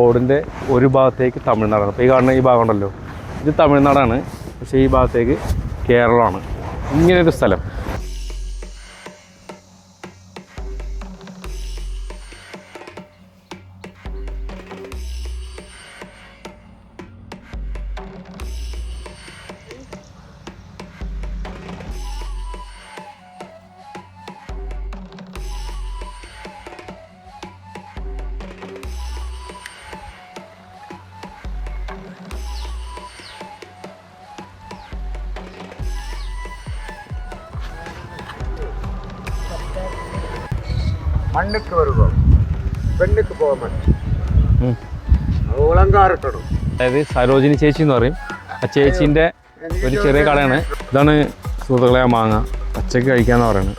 റോഡിന്റെ ഒരു ഭാഗത്തേക്ക് തമിഴ്നാടാണ്. അപ്പോൾ ഈ കാണുന്ന ഈ ഭാഗമുണ്ടല്ലോ ഇത് തമിഴ്നാടാണ്. പക്ഷേ ഈ ഭാഗത്തേക്ക് കേരളമാണ്. ഇങ്ങനെയൊരു സ്ഥലം. മണ്ണുക്ക് വരുമ്പോൾ പെണ്ണുക്ക് പോകാൻ പറ്റും. ഉം. ഉളങ്കാറിട്ടണം അതായത് സരോജിനി ചേച്ചി എന്ന് പറയും. ആ ചേച്ചീന്റെ ഒരു ചെറിയ കടയാണ്. ഇതാണ് സുഹൃത്തുക്കളെ മാങ്ങ. പച്ചക്ക് കഴിക്കാന്ന് പറയുന്നത്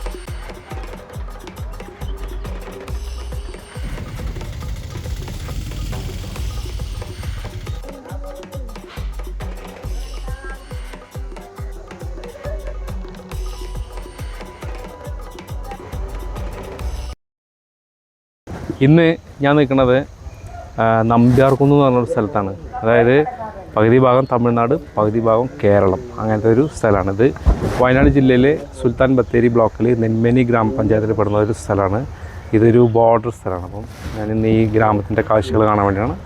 ഇന്ന് ഞാൻ നിൽക്കുന്നത് നമ്പ്യാർകുന്ന് എന്ന് പറഞ്ഞൊരു സ്ഥലത്താണ്. അതായത് പകുതി ഭാഗം തമിഴ്നാട് പകുതി ഭാഗം കേരളം. അങ്ങനത്തെ ഒരു സ്ഥലമാണ് ഇത് വയനാട് ജില്ലയിലെ സുൽത്താൻ ബത്തേരി ബ്ലോക്കിൽ നെന്മേനി ഗ്രാമപഞ്ചായത്തിൽ പെടുന്ന ഒരു സ്ഥലമാണ്. ഇതൊരു ബോർഡർ സ്ഥലമാണ്. അപ്പം ഞാൻ ഇന്ന് ഈ ഗ്രാമത്തിന്റെ കാഴ്ചകൾ കാണാൻ വേണ്ടിയാണ്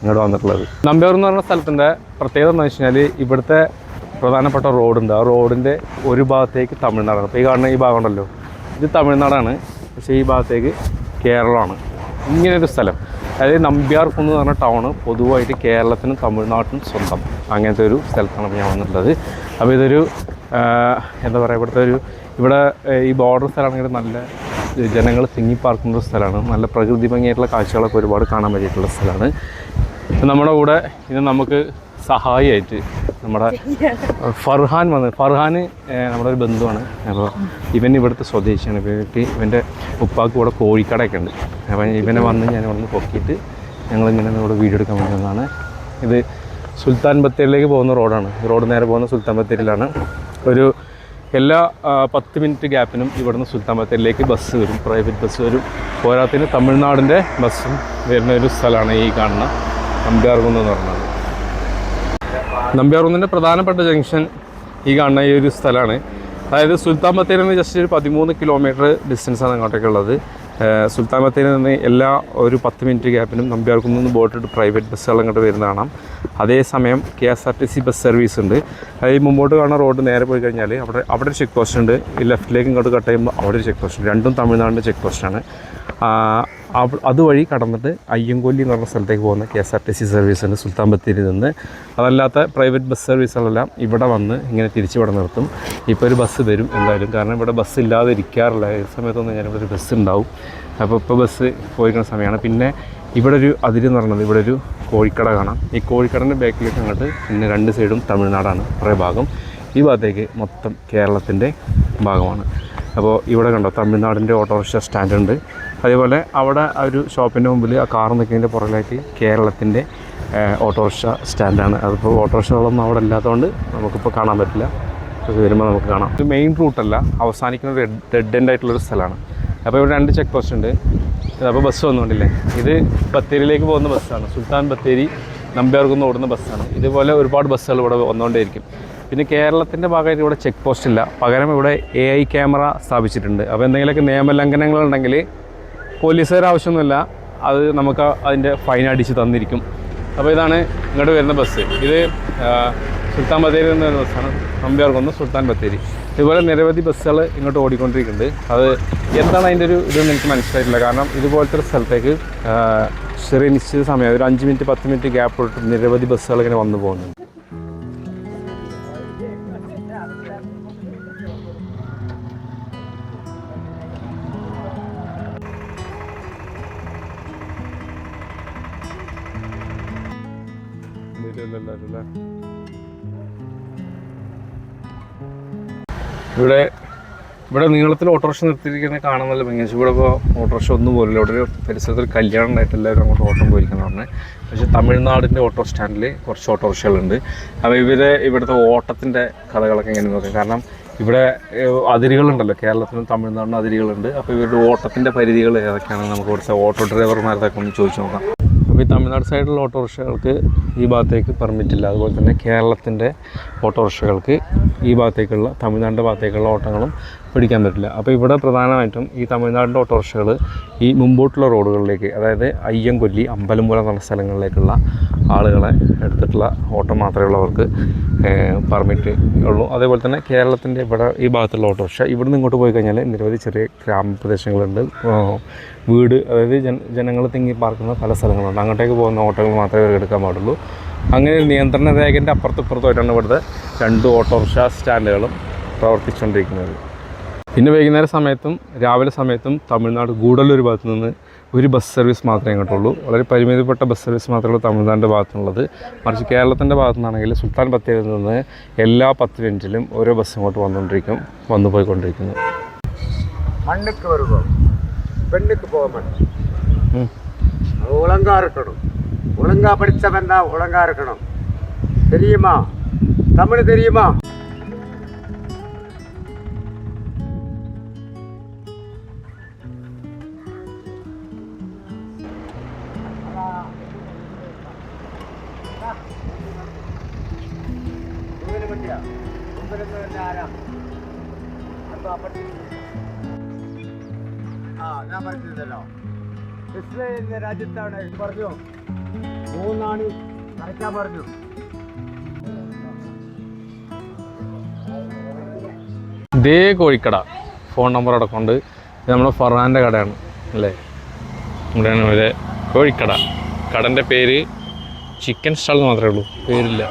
ഇങ്ങോട്ട് വന്നിട്ടുള്ളത്. നമ്പ്യാർ എന്ന് പറഞ്ഞ സ്ഥലത്തിന്റെ പ്രത്യേകത എന്ന് വെച്ച് കഴിഞ്ഞാൽ ഇവിടുത്തെ പ്രധാനപ്പെട്ട റോഡുണ്ട് ആ റോഡിന്റെ ഒരു ഭാഗത്തേക്ക് തമിഴ്നാടാണ്. അപ്പോൾ ഈ കാണുന്ന ഈ ഭാഗമുണ്ടല്ലോ ഇത് തമിഴ്നാടാണ്. പക്ഷേ ഈ ഭാഗത്തേക്ക് കേരളമാണ്. ഇങ്ങനൊരു സ്ഥലം. അതായത് നമ്പ്യാർ കുന്ന് പറഞ്ഞ ടൗണ് പൊതുവായിട്ട് കേരളത്തിനും തമിഴ്നാട്ടിനും സ്വന്തം. അങ്ങനത്തെ ഒരു സ്ഥലത്താണ് ഞാൻ വന്നിട്ടുള്ളത്. അപ്പോൾ ഇതൊരു എന്താ പറയുക ഇവിടുത്തെ ഒരു ഇവിടെ ഈ ബോർഡർ സ്ഥലമാണെങ്കിൽ നല്ല ജനങ്ങൾ തിങ്ങിപ്പാർക്കുന്ന ഒരു സ്ഥലമാണ്. നല്ല പ്രകൃതി ഭംഗിയായിട്ടുള്ള കാഴ്ചകളൊക്കെ ഒരുപാട് കാണാൻ പറ്റിയിട്ടുള്ള സ്ഥലമാണ്. നമ്മുടെ കൂടെ ഇന്ന് നമുക്ക് സഹായിയായിട്ട് നമ്മുടെ ഫർഹാൻ വന്ന് ഫർഹാൻ നമ്മുടെ ഒരു ബന്ധുവാണ്. അപ്പോൾ ഇവൻ ഇവിടുത്തെ സ്വദേശിയാണ്. ഇവർക്ക് ഇവന്റെ ഉപ്പാക്ക് ഇവിടെ കോഴിക്കടയൊക്കെ ഉണ്ട്. അപ്പം ഇവനെ വന്ന് ഞാൻ ഇവിടെ നിന്ന് പൊക്കിയിട്ട് ഞങ്ങളിങ്ങനെ ഇവിടെ വീഡിയോ എടുക്കാൻ വേണ്ടി വന്നതാണ്. ഇത് സുൽത്താൻ ബത്തേരിയിലേക്ക് പോകുന്ന റോഡാണ്. റോഡ് നേരെ പോകുന്ന സുൽത്താൻ ബത്തേരിയിലാണ്. ഒരു എല്ലാ പത്ത് മിനിറ്റ് ഗ്യാപ്പിനും ഇവിടുന്ന് സുൽത്താൻ ബത്തേരിയിലേക്ക് ബസ് വരും. പ്രൈവറ്റ് ബസ് വരും. പോരാത്തിന് തമിഴ്നാടിന്റെ ബസ്സും വരുന്ന ഒരു സ്ഥലമാണ് ഈ കാണുന്ന അമ്പാർകുന്ന് എന്ന് പറയുന്നത് നമ്പ്യാർകുന്നിന്റെ പ്രധാനപ്പെട്ട ജംഗ്ഷൻ ഈ കാണുന്ന ഈ ഒരു സ്ഥലമാണ്. അതായത് സുൽത്താൻ ബത്തേരി നിന്ന് ജസ്റ്റ് ഒരു പതിമൂന്ന് കിലോമീറ്റർ ഡിസ്റ്റൻസാണ് അങ്ങോട്ടേക്കുള്ളത് സുൽത്താൻ ബത്തേരി നിന്ന് എല്ലാ ഒരു പത്ത് മിനിറ്റ് ഗ്യാപ്പിനും നമ്പ്യാർകുന്ന് നിന്ന് ബോട്ടിട്ട് പ്രൈവറ്റ് ബസ്സുകൾ അങ്ങോട്ട് വരുന്ന കാണാം. അതേസമയം K S R T C bus service ഉണ്ട്. അതായത് മുമ്പോട്ട് കാണുന്ന റോഡ് നേരെ പോയി കഴിഞ്ഞാൽ അവിടെ അവിടെ ഒരു ചെക്ക് പോസ്റ്റ് ഉണ്ട്. ലെഫ്റ്റിലേക്ക് ഇങ്ങോട്ട് കട്ട് ചെയ്യുമ്പോൾ അവിടെ ഒരു ചെക്ക് പോസ്റ്റ് ഉണ്ട്. രണ്ടും തമിഴ്നാടിന്റെ ചെക്ക് പോസ്റ്റാണ് അതുവഴി കടന്നിട്ട് അയ്യങ്കോലി എന്ന് പറഞ്ഞ സ്ഥലത്തേക്ക് പോകുന്ന K S R T C service ഉണ്ട് സുൽത്താൻ ബത്തേരി നിന്ന്. അതല്ലാത്ത പ്രൈവറ്റ് ബസ് സർവീസുകളെല്ലാം ഇവിടെ വന്ന് ഇങ്ങനെ തിരിച്ചിവിടെ നിർത്തും. ഇപ്പോൾ ഒരു ബസ് വരും എന്തായാലും. കാരണം ഇവിടെ ബസ് ഇല്ലാതെ ഇരിക്കാറില്ല ഏത് സമയത്തൊന്നും ഞാൻ ഇവിടെ ഒരു ബസ് ഉണ്ടാവും. അപ്പോൾ ഇപ്പോൾ ബസ് പോയിരിക്കുന്ന സമയമാണ്. പിന്നെ ഇവിടെ ഒരു അതിര് എന്ന് പറയുന്നത് ഇവിടെ ഒരു കോഴിക്കട കാണാം. ഈ കോഴിക്കടന്റെ ബാക്കിലേക്ക് അങ്ങോട്ട് പിന്നെ രണ്ട് സൈഡും തമിഴ്നാടാണ് കുറേ ഭാഗം. ഈ ഭാഗത്തേക്ക് മൊത്തം കേരളത്തിന്റെ ഭാഗമാണ്. അപ്പോൾ ഇവിടെ കണ്ടോ തമിഴ്നാടിന്റെ ഓട്ടോറിക്ഷ സ്റ്റാൻഡ് ഉണ്ട് അതേപോലെ അവിടെ ആ ഒരു ഷോപ്പിന്റെ മുമ്പിൽ ആ കാർ നിൽക്കുന്നതിന്റെ പുറകിലായിട്ട് കേരളത്തിന്റെ ഓട്ടോറിക്ഷ സ്റ്റാൻഡാണ്. അതിപ്പോൾ ഓട്ടോറിക്ഷകളൊന്നും അവിടെ ഇല്ലാത്തതുകൊണ്ട് നമുക്കിപ്പോൾ കാണാൻ പറ്റില്ല. ഇത് വരുമ്പോൾ നമുക്ക് കാണാം. ഇത് മെയിൻ റൂട്ടല്ല അവസാനിക്കുന്ന ഡെഡ് എൻഡ് ആയിട്ടുള്ളൊരു സ്ഥലമാണ്. അപ്പോൾ ഇവിടെ രണ്ട് ചെക്ക് പോസ്റ്റ് ഉണ്ട്. അപ്പോൾ ബസ് വന്നുകൊണ്ടില്ലേ? ഇത് ബത്തേരിയിലേക്ക് പോകുന്ന ബസ്സാണ്. സുൽത്താൻ ബത്തേരി നമ്പ്യാർക്കുന്ന് ഓടുന്ന ബസ്സാണ്. ഇതുപോലെ ഒരുപാട് ബസ്സുകൾ ഇവിടെ വന്നുകൊണ്ടേയിരിക്കും. പിന്നെ കേരളത്തിന്റെ ഭാഗമായിട്ട് ഇവിടെ ചെക്ക് പോസ്റ്റ് ഇല്ല. പകരം ഇവിടെ എ ഐ ക്യാമറ സ്ഥാപിച്ചിട്ടുണ്ട്. അപ്പോൾ എന്തെങ്കിലുമൊക്കെ നിയമലംഘനങ്ങളുണ്ടെങ്കിൽ പോലീസുകാർ ആവശ്യമൊന്നുമില്ല അത് നമുക്ക് അതിന്റെ ഫൈൻ അടിച്ച് തന്നിരിക്കും. അപ്പോൾ ഇതാണ് ഇങ്ങോട്ട് വരുന്ന ബസ്. ഇത് സുൽത്താൻ ബത്തേരി എന്ന് പറയുന്ന ബസ്സാണ്. നമ്പ്യാർകുന്ന് സുൽത്താൻ ബത്തേരി. ഇതുപോലെ നിരവധി ബസ്സുകൾ ഇങ്ങോട്ട് ഓടിക്കൊണ്ടിരിക്കുന്നുണ്ട്. അത് എന്താണ് അതിന്റെ ഒരു ഇതെന്ന് എനിക്ക് മനസ്സിലായിട്ടില്ല. കാരണം ഇതുപോലത്തെ ഒരു സ്ഥലത്തേക്ക് ചെറിയ നിശ്ചിത സമയം ഒരു അഞ്ച് മിനിറ്റ് പത്ത് മിനിറ്റ് ഗ്യാപ്പ് ഇട്ട് നിരവധി ബസ്സുകൾ ഇങ്ങനെ വന്നു പോകുന്നുണ്ട്. ഇവിടെ ഇവിടെ നീളത്തിൽ ഓട്ടോറിക്ഷ നിർത്തിയിരിക്കുന്നത് കാണാൻ നല്ല ഭംഗി ഇവിടെ ഇപ്പോൾ ഓട്ടോറിക്ഷ ഒന്നും പോലില്ല. ഇവിടെ ഒരു പരിസരത്ത് ഒരു കല്യാണം ഉണ്ടായിട്ട് എല്ലാവരും അങ്ങോട്ട് ഓട്ടം പോയിരിക്കുന്ന പറഞ്ഞത് പക്ഷേ തമിഴ്നാടിന്റെ ഓട്ടോ സ്റ്റാൻഡിൽ കുറച്ച് ഓട്ടോറിക്ഷകളുണ്ട്. അപ്പോൾ ഇവരെ ഇവിടുത്തെ ഓട്ടത്തിന്റെ കഥകളൊക്കെ എങ്ങനെ നോക്കാം. കാരണം ഇവിടെ അതിരുകളുണ്ടല്ലോ. കേരളത്തിനും തമിഴ്നാടിനും അതിരുകളുണ്ട്. അപ്പോൾ ഇവരുടെ ഓട്ടത്തിന്റെ പരിധികൾ ഏതൊക്കെയാണെന്ന് നമുക്ക് ഇവിടുത്തെ ഓട്ടോ ഡ്രൈവർമാരുടെ ഒന്ന് ചോദിച്ചു നോക്കാം. അപ്പോൾ ഈ തമിഴ്നാട് സൈഡിലുള്ള ഓട്ടോറിക്ഷകൾക്ക് ഈ ഭാഗത്തേക്ക് പെർമിറ്റ് ഇല്ല. അതുപോലെ തന്നെ കേരളത്തിന്റെ ഓട്ടോറിക്ഷകൾക്ക് ഈ ഭാഗത്തേക്കുള്ള തമിഴ്നാടിന്റെ ഭാഗത്തേക്കുള്ള ഓട്ടങ്ങളും പിടിക്കാൻ പറ്റില്ല. അപ്പോൾ ഇവിടെ പ്രധാനമായിട്ടും ഈ തമിഴ്നാടിന്റെ ഓട്ടോറിക്ഷകൾ ഈ മുമ്പോട്ടുള്ള റോഡുകളിലേക്ക് അതായത് അയ്യംകൊല്ലി അമ്പലമ്പുഴ എന്നുള്ള സ്ഥലങ്ങളിലേക്കുള്ള ആളുകളെ എടുത്തിട്ടുള്ള ഓട്ടം മാത്രമേ ഉള്ളവർക്ക് പെർമിറ്റ് ഉള്ളൂ. അതേപോലെ തന്നെ കേരളത്തിന്റെ ഇവിടെ ഈ ഭാഗത്തുള്ള ഓട്ടോറിക്ഷ ഇവിടെ നിന്ന് ഇങ്ങോട്ട് പോയി കഴിഞ്ഞാൽ നിരവധി ചെറിയ ഗ്രാമപ്രദേശങ്ങളുണ്ട്. വീട് അതായത് ജന ജനങ്ങൾ തിങ്ങി പാർക്കുന്ന പല സ്ഥലങ്ങളുണ്ട്. അങ്ങോട്ടേക്ക് പോകുന്ന ഓട്ടോകൾ മാത്രമേ എടുക്കാൻ പാടുള്ളൂ. അങ്ങനെ നിയന്ത്രണ രേഖന്റെ അപ്പുറത്തിപ്പുറത്തായിട്ടാണ് ഇവിടുത്തെ രണ്ട് ഓട്ടോറിക്ഷ സ്റ്റാൻഡുകളും പ്രവർത്തിച്ചുകൊണ്ടിരിക്കുന്നത്. പിന്നെ വൈകുന്നേര സമയത്തും രാവിലെ സമയത്തും തമിഴ്നാട് ഗൂഡല്ലൂർ ഭാഗത്തു നിന്ന് ഒരു ബസ് സർവീസ് മാത്രമേ ഇങ്ങോട്ടുള്ളൂ വളരെ പരിമിതപ്പെട്ട ബസ് സർവീസ് മാത്രമേ ഉള്ളൂ തമിഴ്നാടിന്റെ ഭാഗത്തുള്ളത്. മറിച്ച് കേരളത്തിന്റെ ഭാഗത്തു നിന്നാണെങ്കിൽ സുൽത്താൻ ബത്തേരിൽ നിന്ന് എല്ലാ പത്ത് മിനിറ്റിലും ഓരോ ബസ് ഇങ്ങോട്ട് വന്നുകൊണ്ടിരിക്കും വന്നു പോയിക്കൊണ്ടിരിക്കുന്നു. മണ്ണുക്ക് വരുമ്പോൾ പെണ്ണുക്ക് പോകാൻ ഒളങ്കാ ഇരിക്കണം ഉളങ്കാ പഠിച്ചവൻ ഒളങ്കാ ഇരിക്കണം തെരിയുമാ തമിഴ് തെരിയുമാ ഞാൻ പറഞ്ഞിരുന്നല്ലോ ഇസ്രയേലിന്റെ രാജ്യത്താണ് പറഞ്ഞു. മൂന്നാണി വരയ്ക്കാൻ പറഞ്ഞു. ഇതേ കോഴിക്കട. ഫോൺ നമ്പർ അടക്കമുണ്ട് ഇത് നമ്മുടെ ഫർഹാന്റെ കടയാണ് അല്ലേ? ഇവിടെയാണ് കോഴിക്കട. കടന്റെ പേര് ചിക്കൻ സ്റ്റാൾ മാത്രമേ ഉള്ളൂ. പേരില്ല.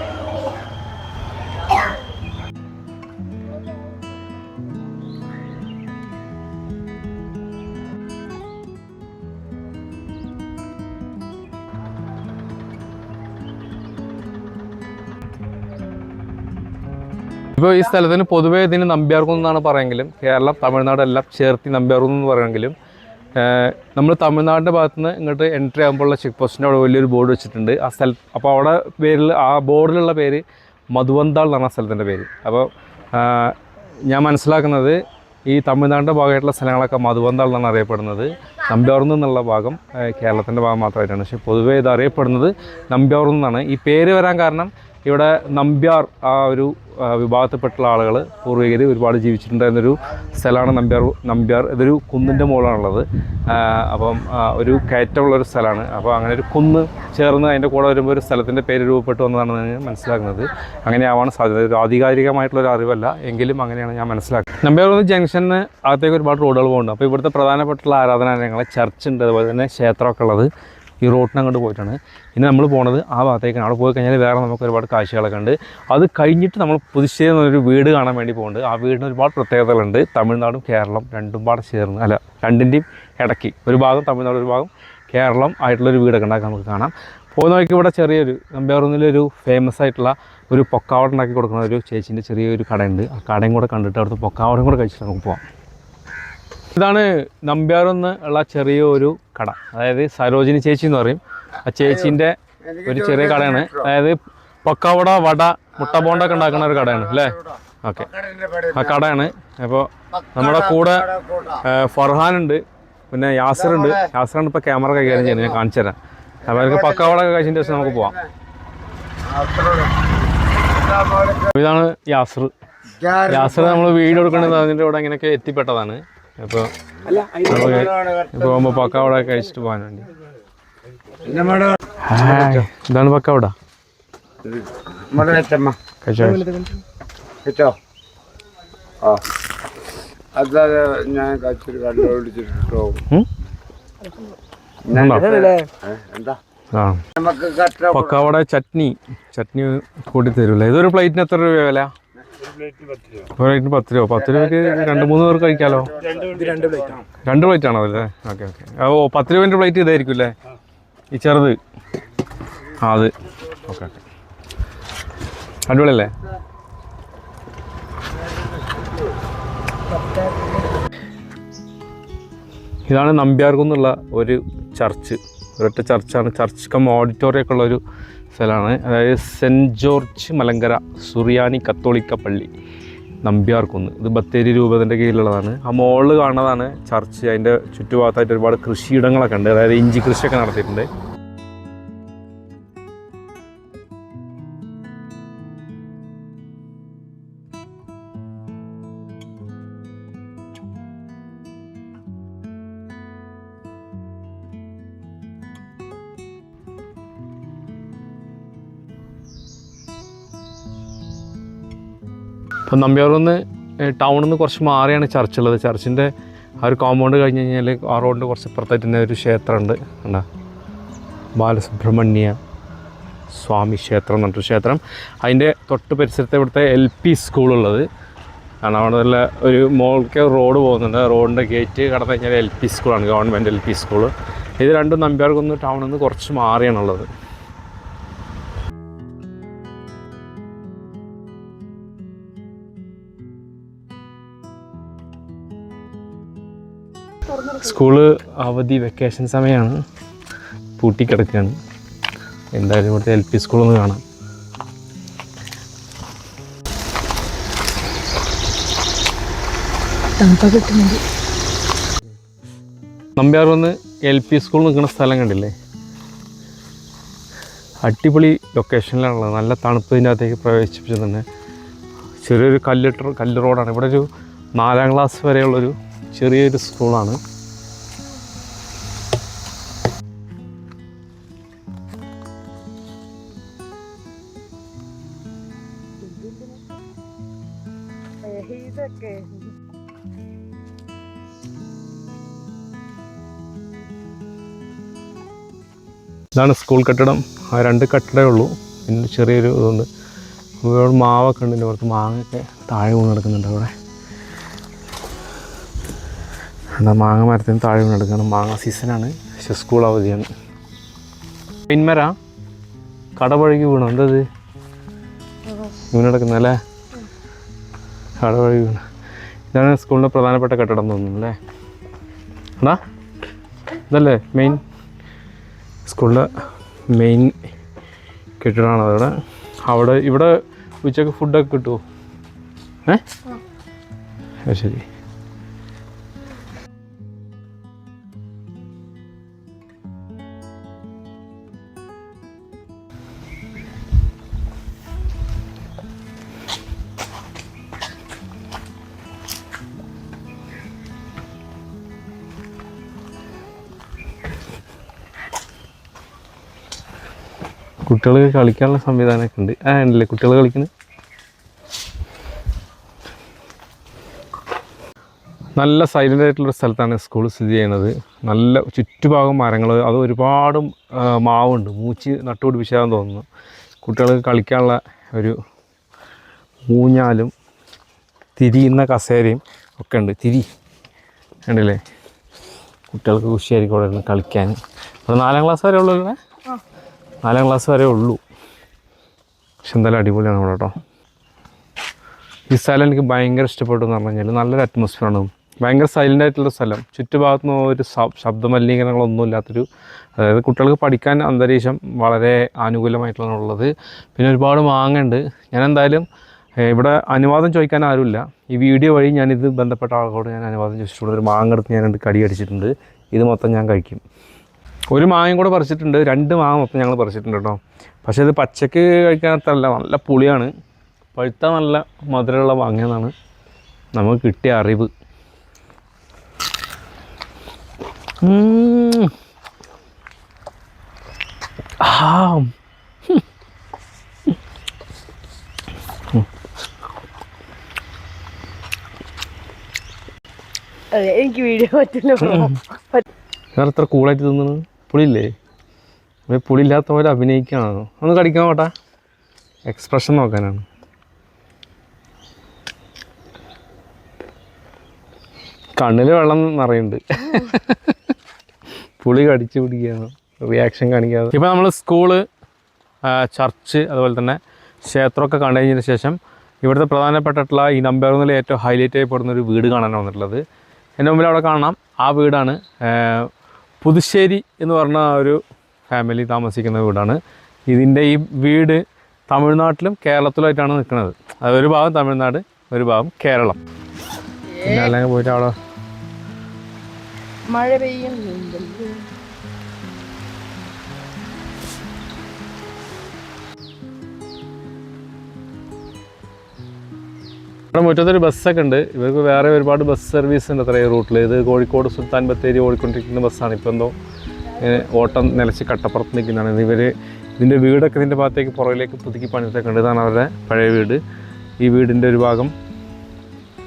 ഇപ്പോൾ ഈ സ്ഥലത്തിന് പൊതുവേ ഇതിന് നമ്പ്യാർകുന്ന് എന്നാണ് പറയുമെങ്കിലും കേരളം തമിഴ്നാട് എല്ലാം ചേർത്തി നമ്പ്യാർകുന്ന് എന്ന് പറയുമെങ്കിലും നമ്മൾ തമിഴ്നാടിന്റെ ഭാഗത്ത് നിന്ന് ഇങ്ങോട്ട് എൻട്രി ആകുമ്പോഴുള്ള ചെക്ക് പോസ്റ്റിന്റെ അവിടെ വലിയൊരു ബോർഡ് വെച്ചിട്ടുണ്ട്. ആ സ്ഥലം അപ്പോൾ അവിടെ പേരിൽ ആ ബോർഡിലുള്ള പേര് മധുവന്താൾ എന്നാണ് ആ സ്ഥലത്തിന്റെ പേര്. അപ്പോൾ ഞാൻ മനസ്സിലാക്കുന്നത് ഈ തമിഴ്നാടിന്റെ ഭാഗമായിട്ടുള്ള സ്ഥലങ്ങളൊക്കെ മധുവന്താൾ എന്നാണ് അറിയപ്പെടുന്നത്. നമ്പ്യാർന്ന് എന്നുള്ള ഭാഗം കേരളത്തിന്റെ ഭാഗം മാത്രമായിട്ടാണ്. പക്ഷേ പൊതുവേ ഇത് അറിയപ്പെടുന്നത് നമ്പ്യാർന്ന് എന്നാണ്. ഈ പേര് വരാൻ കാരണം ഇവിടെ നമ്പ്യാർ ആ ഒരു വിഭാഗത്തിൽപ്പെട്ടുള്ള ആളുകൾ പൂർവികർ ഒരുപാട് ജീവിച്ചിട്ടുണ്ടായിരുന്നൊരു സ്ഥലമാണ് നമ്പ്യാർ നമ്പ്യാർ ഇതൊരു കുന്നിന്റെ മുകളാണുള്ളത്. അപ്പം ഒരു കയറ്റമുള്ളൊരു സ്ഥലമാണ്. അപ്പോൾ അങ്ങനെ ഒരു കുന്ന് ചേർന്ന് അതിന്റെ കൂടെ വരുമ്പോൾ ഒരു സ്ഥലത്തിന്റെ പേര് രൂപപ്പെട്ടു വന്നതാണെന്ന് മനസ്സിലാക്കുന്നത്. അങ്ങനെ ആവാൻ സാധ്യത. ഒരു ആധികാരികമായിട്ടുള്ള ഒരു അറിവല്ല. എങ്കിലും അങ്ങനെയാണ് ഞാൻ മനസ്സിലാക്കുന്നത്. നമ്പ്യാർ ജംഗ്ഷന് അകത്തേക്ക് ഒരുപാട് റോഡുകൾ പോകുന്നുണ്ട്. അപ്പോൾ ഇവിടുത്തെ പ്രധാനപ്പെട്ടുള്ള ആരാധനാലയങ്ങൾ ചർച്ച് ഉണ്ട്. അതുപോലെ തന്നെ ക്ഷേത്രമൊക്കെ ഉള്ളത്. ഈ റോട്ടിന് അങ്ങോട്ട് പോയിട്ടാണ്. ഇനി നമ്മൾ പോണത് ആ ഭാഗത്തേക്കാണ്. അവിടെ പോയി കഴിഞ്ഞാൽ വേറെ നമുക്ക് ഒരുപാട് കാഴ്ചകളൊക്കെ ഉണ്ട്. അത് കഴിഞ്ഞിട്ട് നമ്മൾ പുതുശ്ശേരി എന്നൊരു വീട് കാണാൻ വേണ്ടി പോകുന്നുണ്ട് ആ വീടിന് ഒരുപാട് പ്രത്യേകതകളുണ്ട്. തമിഴ്നാടും കേരളം രണ്ടും പാടെ ചേർന്ന് അല്ല രണ്ടിന്റെയും ഇടയ്ക്ക്. ഒരു ഭാഗം തമിഴ്നാട് ഒരു ഭാഗം കേരളം ആയിട്ടുള്ളൊരു വീടൊക്കെ ഉണ്ടാക്കാൻ നമുക്ക് കാണാം. പോകുന്ന വഴിക്ക് ഇവിടെ ചെറിയൊരു നമ്പ്യാറുന്നിലൊരു ഫേമസ് ആയിട്ടുള്ള ഒരു പൊക്കാവട ഉണ്ടാക്കി കൊടുക്കുന്ന ഒരു ചേച്ചീന്റെ ചെറിയൊരു കടയുണ്ട്. ആ കടയും കൂടെ കണ്ടിട്ട് അവിടുത്തെ പൊക്കാവടയും കൂടെ കഴിച്ചിട്ട് നമുക്ക് പോകാം ഇതാണ് നമ്പ്യാറെന്ന് ഉള്ള ചെറിയ ഒരു കട. അതായത് സരോജിനി ചേച്ചി എന്ന് പറയും. ആ ചേച്ചീന്റെ ഒരു ചെറിയ കടയാണ്. അതായത് പക്കവട വട മുട്ട ബോണ്ടൊക്കെ ഉണ്ടാക്കുന്ന ഒരു കടയാണ് അല്ലേ? ഓക്കെ. ആ കടയാണ്. അപ്പോൾ നമ്മുടെ കൂടെ ഫർഹാൻ ഉണ്ട് പിന്നെ യാസർ ഉണ്ട്. യാസറാണ് ഇപ്പോൾ ക്യാമറ കൈകാര്യം ചെയ്യുന്നത്. ഞാൻ കാണിച്ചു തരാം. അപ്പോൾ അവർക്ക് പക്കവട ഒക്കെ ദിവസം നമുക്ക് പോവാം. ഇതാണ് യാസർ. യാസർ നമ്മൾ വീഡിയോ എടുക്കേണ്ടത് അതിന്റെ കൂടെ ഇങ്ങനെയൊക്കെ എത്തിപ്പെട്ടതാണ്. അപ്പോൾ പോകുമ്പോൾ പക്കവട കഴിച്ചിട്ട് പോകാനുണ്ട്. ഇതാണ് പക്കവട കഴിച്ചോ? ആ. അത് ഞാൻ കഴിച്ചിട്ട് കണ്ടുപിടിച്ചിട്ടോ. പക്കവട ചട്നി. ചട്നി കൂട്ടി തരൂല്ലേ ഇതൊരു പ്ലേറ്റിന് എത്ര രൂപ വില? ഒരു പ്ലേറ്റിന് പത്ത് രൂപ പത്ത് രൂപയ്ക്ക് രണ്ട് മൂന്ന് പേർക്ക് കഴിക്കാലോ രണ്ട് പ്ലേറ്റ് ആണോ അതല്ലേ ഓക്കെ ഓക്കെ ഓ പത്ത് രൂപേന്റെ പ്ലേറ്റ് ഇതായിരിക്കും അല്ലേ ഈ ചെറുത് ആ അത് ഓക്കെ ഓക്കെ അടിപൊളിയല്ലേ ഇതാണ് നമ്പ്യാർക്കുന്നുള്ള ഒരു ചർച്ച് ഒരൊറ്റ ചർച്ചാണ് ചർച്ച് കം ഓഡിറ്റോറിയം ഒക്കെ ഉള്ള ഒരു സ്ഥലമാണ്. അതായത് സെന്റ് ജോർജ് മലങ്കര സുറിയാനി കത്തോളിക്ക പള്ളി നമ്പ്യാർക്കുന്ന് ഇത് ബത്തേരി രൂപതന്റെ കീഴിലുള്ളതാണ്. ആ മോൾ കാണുന്നതാണ് ചർച്ച്. അതിന്റെ ചുറ്റുഭാഗത്തായിട്ട് ഒരുപാട് കൃഷിയിടങ്ങളൊക്കെ ഉണ്ട്. അതായത് ഇഞ്ചി കൃഷിയൊക്കെ നടത്തിയിട്ടുണ്ട്. ഇപ്പം നമ്പ്യാറിൽ നിന്ന് ടൗണിൽ നിന്ന് കുറച്ച് മാറിയാണ് ചർച്ച് ഉള്ളത് ചർച്ചിന്റെ ആ ഒരു കോമ്പൗണ്ട് കഴിഞ്ഞ് കഴിഞ്ഞാൽ ആ റോഡിന്റെ കുറച്ച് ഇപ്പുറത്തായിട്ട് തന്നെ ഒരു ക്ഷേത്രമുണ്ട്. കണ്ടാ? ബാലസുബ്രഹ്മണ്യ സ്വാമി ക്ഷേത്രം എന്ന് പറഞ്ഞൊരു ക്ഷേത്രം. അതിന്റെ തൊട്ട് പരിസരത്ത് ഇവിടുത്തെ എൽ പി സ്കൂളുള്ളത്. കാരണം അവിടെ നല്ല ഒരു മോൾക്ക് റോഡ് പോകുന്നുണ്ട്. റോഡിന്റെ ഗേറ്റ് കടന്നു കഴിഞ്ഞാൽ എൽ പി സ്കൂളാണ് ഗവൺമെന്റ് എൽ പി സ്കൂൾ ഇത് രണ്ടും നമ്പ്യാർക്കുന്ന് ടൗണിൽ നിന്ന് കുറച്ച് മാറിയാണുള്ളത്. സ്കൂൾ അവധി വെക്കേഷൻ സമയമാണ് പൂട്ടിക്കിടക്കുകയാണ് എന്തായാലും ഇവിടുത്തെ എൽ പി സ്കൂളൊന്ന് കാണാം. നമ്പ്യാർ വന്ന് എൽ പി സ്കൂൾ നിൽക്കുന്ന സ്ഥലം കണ്ടില്ലേ? അടിപൊളി ലൊക്കേഷനിലാണുള്ളത് നല്ല തണുപ്പിന്റെ അകത്തേക്ക് പ്രവേശിപ്പിച്ചു തന്നെ ചെറിയൊരു കല്ലിട്ട് കല്ല് റോഡാണ് ഇവിടെ ഒരു നാലാം ക്ലാസ് വരെയുള്ളൊരു ചെറിയൊരു സ്കൂളാണ് ഇതാണ് സ്കൂൾ കെട്ടിടം. ആ രണ്ട് കെട്ടിടമേ ഉള്ളൂ. പിന്നെ ചെറിയൊരു ഇതുണ്ട്. ഇവിടെ മാവൊക്കെ ഉണ്ട്. ഇവിടെ മാങ്ങയൊക്കെ താഴെ വീണ് കിടക്കുന്നുണ്ട് അവിടെ. എന്താ മാങ്ങ മരത്തിന് താഴെ വീണ് കിടക്കുകയാണ്. മാങ്ങ സീസണാണ്. പക്ഷെ സ്കൂൾ അവധിയാണ്. പിന്മര കടപഴകി വീണു? എന്തത് വീണ് കിടക്കുന്നല്ലേ കടപഴകി വീണ്. ഇതാണ് സ്കൂളിന്റെ പ്രധാനപ്പെട്ട കെട്ടിടം തോന്നുന്നു അല്ലേ? എന്നാ ഇതല്ലേ മെയിൻ സ്കൂളിലെ മെയിൻ കെട്ടിടമാണ് അവിടെ അവിടെ ഇവിടെ ഉച്ചയ്ക്ക് ഫുഡൊക്കെ കിട്ടുമോ ഏ? ശരി. കുട്ടികൾക്ക് കളിക്കാനുള്ള സംവിധാനമൊക്കെ ഉണ്ട്. ആ ഉണ്ടല്ലേ? കുട്ടികൾ കളിക്കുന്നത്? നല്ല സൈലന്റ് ആയിട്ടുള്ളൊരു സ്ഥലത്താണ് സ്കൂൾ സ്ഥിതി ചെയ്യുന്നത്. നല്ല ചുറ്റുഭാഗം മരങ്ങൾ അത് ഒരുപാട് മാവുണ്ട്. മൂച്ചി നട്ടുപിടിപ്പിച്ചാന്ന് തോന്നുന്നു. കുട്ടികൾക്ക് കളിക്കാനുള്ള ഒരു മൂഞ്ഞാലും തിരിയുന്ന കസേരയും ഒക്കെ ഉണ്ട്. തിരി. ഉണ്ടല്ലേ കുട്ടികൾക്ക് ഖുഷിയായിരിക്കും അവിടെ കളിക്കാൻ. അപ്പോൾ നാലാം ക്ലാസ് വരെ ഉള്ളൂ നാലാം ക്ലാസ് വരെ ഉള്ളൂ. പക്ഷെ എന്തായാലും അടിപൊളിയാണ് ഇവിടെ കേട്ടോ. ഈ സ്ഥലം എനിക്ക് ഭയങ്കര ഇഷ്ടപ്പെട്ടു എന്ന് പറഞ്ഞു കഴിഞ്ഞാൽ നല്ലൊരു അറ്റ്മോസ്ഫിയറാണ് ഭയങ്കര സൈലന്റ് ആയിട്ടുള്ള സ്ഥലം. ചുറ്റുഭാഗത്തു നിന്ന് ഒരു ശബ്- ശബ്ദ മലിനീകരണങ്ങളൊന്നും ഇല്ലാത്തൊരു അതായത് കുട്ടികൾക്ക് പഠിക്കാൻ അന്തരീക്ഷം വളരെ അനുകൂലമായിട്ടുള്ളതാണ് ഉള്ളത്. പിന്നെ ഒരുപാട് മാങ്ങുണ്ട് ഞാൻ എന്തായാലും ഇവിടെ അനുവാദം ചോദിക്കാൻ ആരുമില്ല. ഈ വീഡിയോ വഴി ഞാനിത് ബന്ധപ്പെട്ട ആളുകളോട് ഞാൻ അനുവാദം ചോദിച്ചിട്ടുണ്ട്. ഒരു മാങ്ങ എടുത്ത് ഞാൻ രണ്ട് കടി അടിച്ചിട്ടുണ്ട്. ഇത് മൊത്തം ഞാൻ കഴിക്കും. ഒരു മാങ്ങയും കൂടെ പറിച്ചിട്ടുണ്ട്. രണ്ട് മാങ്ങ മൊത്തം ഞങ്ങൾ പറിച്ചിട്ടുണ്ട് കേട്ടോ പക്ഷേ ഇത് പച്ചക്ക് കഴിക്കാനത്തല്ല നല്ല പുളിയാണ്. പഴുത്ത നല്ല മധുരമുള്ള മാങ്ങയെന്നാണ് നമുക്ക് കിട്ടിയ അറിവ്. എനിക്ക് വീഡിയോ പറ്റില്ല വേറെ എത്ര കൂളായിട്ട് തിന്നുന്നു പുളിയില്ലേ? അപ്പോൾ പുളിയില്ലാത്ത പോലെ അഭിനയിക്കുകയാണോ? ഒന്ന് കടിക്കാൻ പോട്ടാ. എക്സ്പ്രഷൻ നോക്കാനാണ്. കണ്ണിൽ വെള്ളം നിറയുണ്ട് പുളി കടിച്ചു പിടിക്കുകയാണ് റിയാക്ഷൻ കാണിക്കാതെ. ഇപ്പോൾ നമ്മൾ സ്കൂൾ ചർച്ച് അതുപോലെ തന്നെ ക്ഷേത്രമൊക്കെ കണ്ടു കഴിഞ്ഞതിന് ശേഷം ഇവിടുത്തെ പ്രധാനപ്പെട്ടിട്ടുള്ള ഈ നമ്പേറുന്നിൽ ഏറ്റവും ഹൈലൈറ്റ് ചെയ്യപ്പെടുന്ന ഒരു വീട് കാണാനാണ് വന്നിട്ടുള്ളത്. എന്റെ മുമ്പിൽ അവിടെ കാണണം. ആ വീടാണ് പുതുശ്ശേരി എന്ന് പറഞ്ഞ ആ ഒരു ഫാമിലി താമസിക്കുന്ന വീടാണ്. ഇതിന്റെ ഈ വീട് തമിഴ്നാട്ടിലും കേരളത്തിലുമായിട്ടാണ് നിൽക്കുന്നത്. അത് ഒരു ഭാഗം തമിഴ്നാട് ഒരു ഭാഗം കേരളം. പിന്നെ അല്ലെങ്കിൽ പോയിട്ട് അവിടെ മഴ പെയ്യുന്നുണ്ടല്ലോ ഇവിടെ മുറ്റത്തൊരു ബസ്സൊക്കെ ഉണ്ട്. ഇവർക്ക് വേറെ ഒരുപാട് ബസ് സർവീസ് ഉണ്ട്. അത്ര ഈ റൂട്ടിൽ ഇത് കോഴിക്കോട് സുൽത്താൻ ബത്തേരി ഓടിക്കൊണ്ടിരിക്കുന്ന ബസ്സാണ്. ഇപ്പോൾ എന്തോ ഓട്ടം നിലച്ച് കട്ടപ്പുറത്ത് നിൽക്കുന്നതാണ്. ഇവർ ഇതിന്റെ വീടൊക്കെ ഇതിന്റെ ഭാഗത്തേക്ക് പുറകിലേക്ക് പുതുക്കി പണിതൊക്കെ ഉണ്ട് ഇതാണ് അവരുടെ പഴയ വീട്. ഈ വീടിന്റെ ഒരു ഭാഗം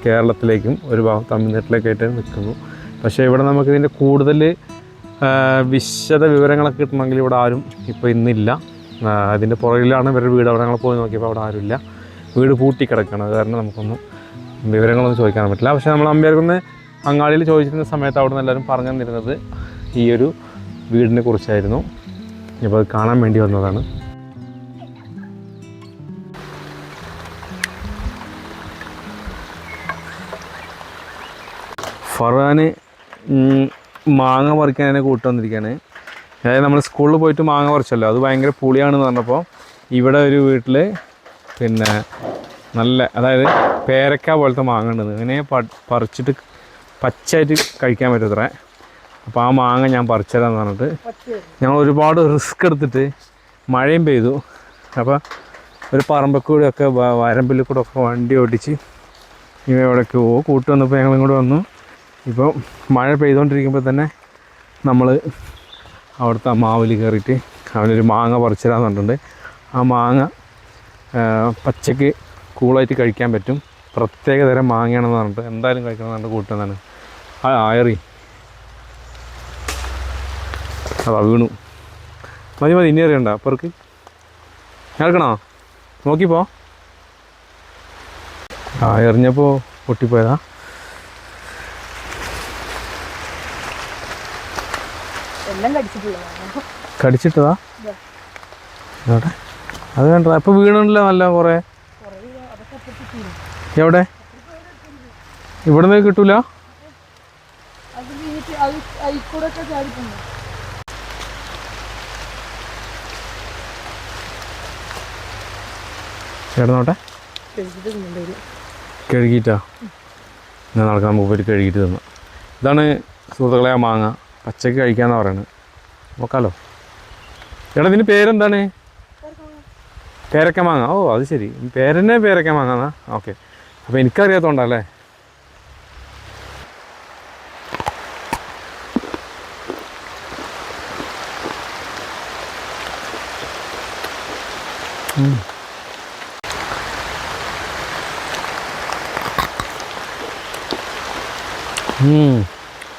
കേരളത്തിലേക്കും ഒരു ഭാഗം തമിഴ്നാട്ടിലേക്കായിട്ട് നിൽക്കുന്നു. പക്ഷേ ഇവിടെ നമുക്ക് ഇതിന്റെ കൂടുതൽ വിശദ വിവരങ്ങളൊക്കെ കിട്ടണമെങ്കിൽ ഇവിടെ ആരും ഇപ്പോൾ ഇന്നില്ല. അതിന്റെ പുറകിലാണ് ഇവരുടെ വീട്. അവിടെ ഞങ്ങൾ പോയി നോക്കിയപ്പോൾ അവിടെ ആരുമില്ല. വീട് പൂട്ടിക്കിടക്കുകയാണ് അത് കാരണം നമുക്കൊന്നും വിവരങ്ങളൊന്നും ചോദിക്കാൻ പറ്റില്ല. പക്ഷേ നമ്മൾ അമ്പേർക്കുന്ന് അങ്ങാടിയിൽ ചോദിച്ചിരുന്ന സമയത്ത് അവിടെ നിന്ന് എല്ലാവരും പറഞ്ഞു തന്നിരുന്നത് ഈ ഒരു വീടിനെ കുറിച്ചായിരുന്നു. ഇപ്പോൾ അത് കാണാൻ വേണ്ടി വന്നതാണ്. ഫർഹാന് മാങ്ങ പറിക്കാൻ കൂട്ടി വന്നിരിക്കുകയാണ്. അതായത് നമ്മൾ സ്കൂളിൽ പോയിട്ട് മാങ്ങ പറിച്ചല്ലോ. അത് ഭയങ്കര പുളിയാണെന്ന് പറഞ്ഞപ്പോൾ ഇവിടെ ഒരു വീട്ടിൽ പിന്നെ നല്ല അതായത് പേരക്ക പോലത്തെ മാങ്ങ ഉണ്ട് ഇങ്ങനെ പറിച്ചിട്ട് പച്ചയായിട്ട് കഴിക്കാൻ പറ്റത്രേ അപ്പോൾ ആ മാങ്ങ ഞാൻ പറിച്ചതാന്ന് പറഞ്ഞിട്ട് ഞങ്ങൾ ഒരുപാട് റിസ്ക് എടുത്തിട്ട് മഴയും പെയ്തു. അപ്പോൾ ഒരു പറമ്പക്കൂടെയൊക്കെ വരമ്പിൽ കൂടെ ഒക്കെ വണ്ടി ഓടിച്ച് ഇവ പോകും കൂട്ട് വന്നപ്പോൾ ഞങ്ങൾ ഇങ്ങോട്ട് വന്നു. ഇപ്പോൾ മഴ പെയ്തുകൊണ്ടിരിക്കുമ്പോൾ തന്നെ നമ്മൾ അവിടുത്തെ മാവിൽ കയറിയിട്ട് അവനൊരു മാങ്ങ പറിച്ചിടാന്ന് പറഞ്ഞിട്ടുണ്ട്. ആ മാങ്ങ ആ, പച്ചക്ക് കൂളായിട്ട് കഴിക്കാൻ പറ്റും. പ്രത്യേക തരം മാങ്ങയാണെന്ന് പറഞ്ഞിട്ട് എന്തായാലും കഴിക്കണം പറഞ്ഞിട്ട് കൂട്ടുന്നതാണ്. ആ ആയറി. അതാ വീണു. മതി മതി ഇനി അറിയണ്ട. അപ്പുറക്ക് കേൾക്കണോ നോക്കിപ്പോ. ആ എറിഞ്ഞപ്പോൾ പൊട്ടിപ്പോയതാ. കടിച്ചിട്ടതാ? എവിടെ അത് കണ്ട അപ്പോൾ വീണുണ്ടല്ലോ നല്ല കുറേ. എവിടെ? ഇവിടുന്ന് കിട്ടൂല? കഴുകിട്ടാ കഴുകിയിട്ടാ. ഞാൻ നടക്കാൻ നമുക്ക് പോയിട്ട് കഴുകിട്ട് തന്നു. ഇതാണ് സുഹൃത്തുക്കളെ മാങ്ങ. പച്ചക്ക് കഴിക്കാന്ന് പറയുന്നത് നോക്കാലോ. ചേട്ടാ ഇതിന്റെ പേരെന്താണ്? പേരക്ക മാങ്ങ? ഓ അത് ശരി. പേരെന്നെ പേരക്ക മാങ്ങ എന്നാ? ഓക്കെ. അപ്പോൾ എനിക്കറിയാത്തോണ്ടല്ലേ.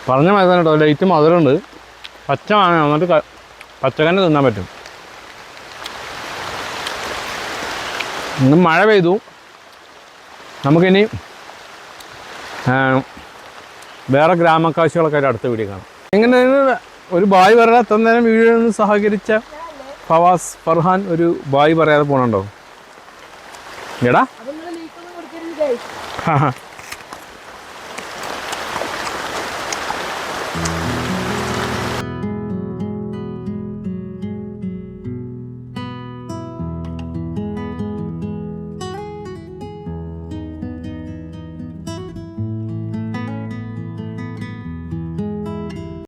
പറഞ്ഞ മതി ലൈറ്റ് മധുരമുണ്ട്. പച്ച മാങ്ങ എന്നിട്ട് പച്ചക്കന്നെ തിന്നാൻ പറ്റും. ഇന്ന് മഴ പെയ്തു. നമുക്കിനി വേറെ ഗ്രാമക്കാഴ്ചകളൊക്കെ ആയിട്ട് അടുത്ത വീഡിയോ കാണാം. എങ്ങനെ ഒരു ബായ് പറയാതെ തന്നേരം നേരം വീഡിയോ നിന്ന് സഹകരിച്ച ഫവാസ് ഫർഹാൻ ഒരു ബായ് പറയാതെ പോണുണ്ടോ? എടാ. അപ്പൊ